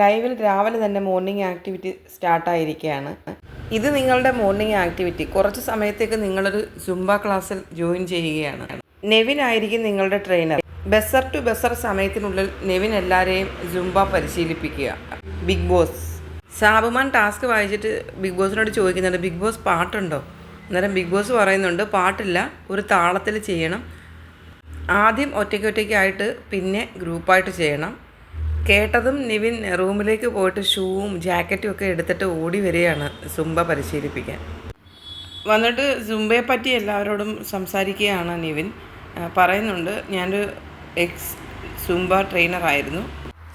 ലൈവിൽ രാവിലെ തന്നെ മോർണിംഗ് ആക്ടിവിറ്റി സ്റ്റാർട്ടായിരിക്കുകയാണ് ഇത് നിങ്ങളുടെ മോർണിംഗ് ആക്ടിവിറ്റി കുറച്ച് സമയത്തേക്ക് നിങ്ങളൊരു സുംബ ക്ലാസ്സിൽ ജോയിൻ ചെയ്യുകയാണ്. നെവിൻ ആയിരിക്കും നിങ്ങളുടെ ട്രെയിനർ ബസർ ടു ബസർ സമയത്തിനുള്ളിൽ നെവിൻ എല്ലാവരെയും സുംബ പരിശീലിപ്പിക്കുക. ബിഗ് ബോസ് സാബുമാൻ ടാസ്ക് വായിച്ചിട്ട് ബിഗ് ബോസിനോട് ചോദിക്കുന്നുണ്ട് ബിഗ് ബോസ് പാട്ടുണ്ടോ? അന്നേരം ബിഗ് ബോസ് പറയുന്നുണ്ട് പാട്ടില്ല ഒരു താളത്തിൽ ചെയ്യണം. ആദ്യം ഒറ്റയ്ക്ക് ഒറ്റയ്ക്കായിട്ട് പിന്നെ ഗ്രൂപ്പായിട്ട് ചെയ്യണം. കേട്ടതും നിവിൻ റൂമിലേക്ക് പോയിട്ട് ഷൂവും ജാക്കറ്റും ഒക്കെ എടുത്തിട്ട് ഓടി വരികയാണ് സുംബ പരിശീലിപ്പിക്കാൻ. വന്നിട്ട് സുംബയെ പറ്റി എല്ലാവരോടും സംസാരിക്കുകയാണ് നിവിൻ. പറയുന്നുണ്ട് ഞാനൊരു എക്സ് സുംബ ട്രെയിനറായിരുന്നു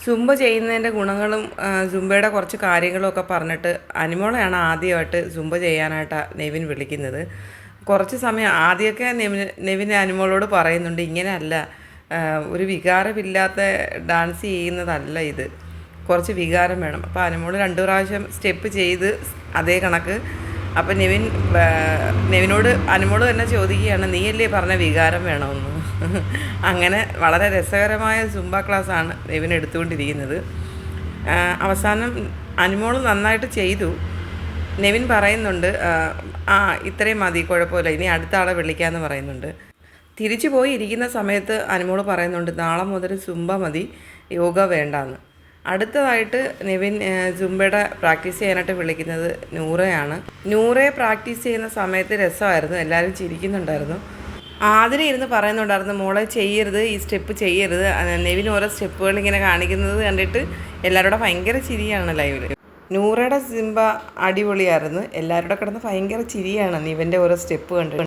സുംബ ചെയ്യുന്നതിന്റെ ഗുണങ്ങളും സുംബയുടെ കുറച്ച് കാര്യങ്ങളും ഒക്കെ പറഞ്ഞിട്ട് അനിമോളെയാണ് ആദ്യമായിട്ട് സുംബ ചെയ്യാനായിട്ട് നെവിൻ വിളിക്കുന്നത്. കുറച്ച് സമയം ആദ്യമൊക്കെ നെവിൻ നെവിൻ അനിമോളോട് പറയുന്നുണ്ട് ഇങ്ങനെയല്ല ഒരു വികാരമില്ലാത്ത ഡാൻസ് ചെയ്യുന്നതല്ല ഇത്. കുറച്ച് വികാരം വേണം. അപ്പോൾ അനുമോൾ രണ്ട് പ്രാവശ്യം സ്റ്റെപ്പ് ചെയ്ത് അതേ കണക്ക്. അപ്പം നെവിൻ നെവിനോട് അനുമോൾ തന്നെ ചോദിക്കുകയാണ് നീയല്ലേ പറഞ്ഞ വികാരം വേണമെന്ന് അങ്ങനെ വളരെ രസകരമായ സുംബ ക്ലാസ്സാണ് നെവിൻ എടുത്തുകൊണ്ടിരിക്കുന്നത്. അവസാനം അനുമോൾ നന്നായിട്ട് ചെയ്തു. നെവിൻ പറയുന്നുണ്ട് ആ ഇത്രയും മതി കുഴപ്പമില്ല. ഇനി അടുത്ത ആളെ വിളിക്കാമെന്ന് പറയുന്നുണ്ട്. തിരിച്ചു പോയി ഇരിക്കുന്ന സമയത്ത് അനുമോൾ പറയുന്നുണ്ട് നാളെ മുതൽ സുംബ മതി യോഗ വേണ്ടാന്ന്. അടുത്തതായിട്ട് നിവിൻ ജുംബയുടെ പ്രാക്ടീസ് ചെയ്യാനായിട്ട് വിളിക്കുന്നത് നൂറയാണ്. നൂറയെ പ്രാക്ടീസ് ചെയ്യുന്ന സമയത്ത് രസമായിരുന്നു എല്ലാവരും ചിരിക്കുന്നുണ്ടായിരുന്നു. ആതിര ഇരുന്ന് പറയുന്നുണ്ടായിരുന്നു മോളെ ചെയ്യരുത് ഈ സ്റ്റെപ്പ് ചെയ്യരുത്. നെവിൻ ഓരോ സ്റ്റെപ്പുകൾ ഇങ്ങനെ കാണിക്കുന്നത് കണ്ടിട്ട് എല്ലാവരുടെ ഭയങ്കര ചിരിയാണ് ലൈവിൽ നൂറയുടെ സിംബ അടിപൊളിയായിരുന്നു എല്ലാവരുടെ കിടന്ന് ഭയങ്കര ചിരിയാണ് നിവിന്റെ ഓരോ സ്റ്റെപ്പ് കണ്ടിട്ട്